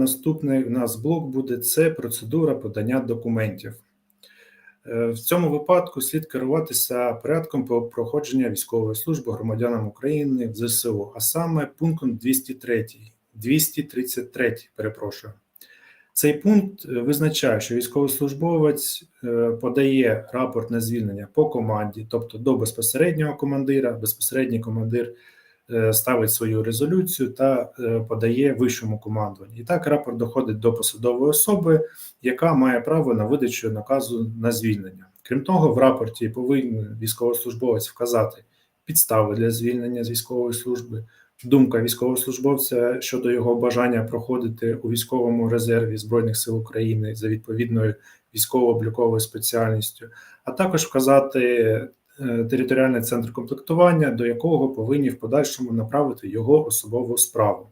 Наступний у нас блок буде це процедура подання документів. Е, В цьому випадку слід керуватися порядком по проходження військової служби громадянам України в ЗСУ, а саме пунктом 203, 233, перепрошую. Цей пункт е, визначає, що військовослужбовець е, подає рапорт на звільнення по команді, тобто до безпосереднього командира, безпосередній командир ставить свою резолюцію та е, подає вищому командуванню. І так рапорт доходить до посадової особи, яка має право на видачу наказу на звільнення. Крім того, в рапорті повинен військовослужбовець вказати підстави для звільнення з військової служби, думка військовослужбовця щодо його бажання проходити у військовому резерві Збройних сил України за відповідною військово-обліковою спеціальністю, а також вказати е, територіальний центр комплектування, до якого повинні в подальшому направити його особову справу.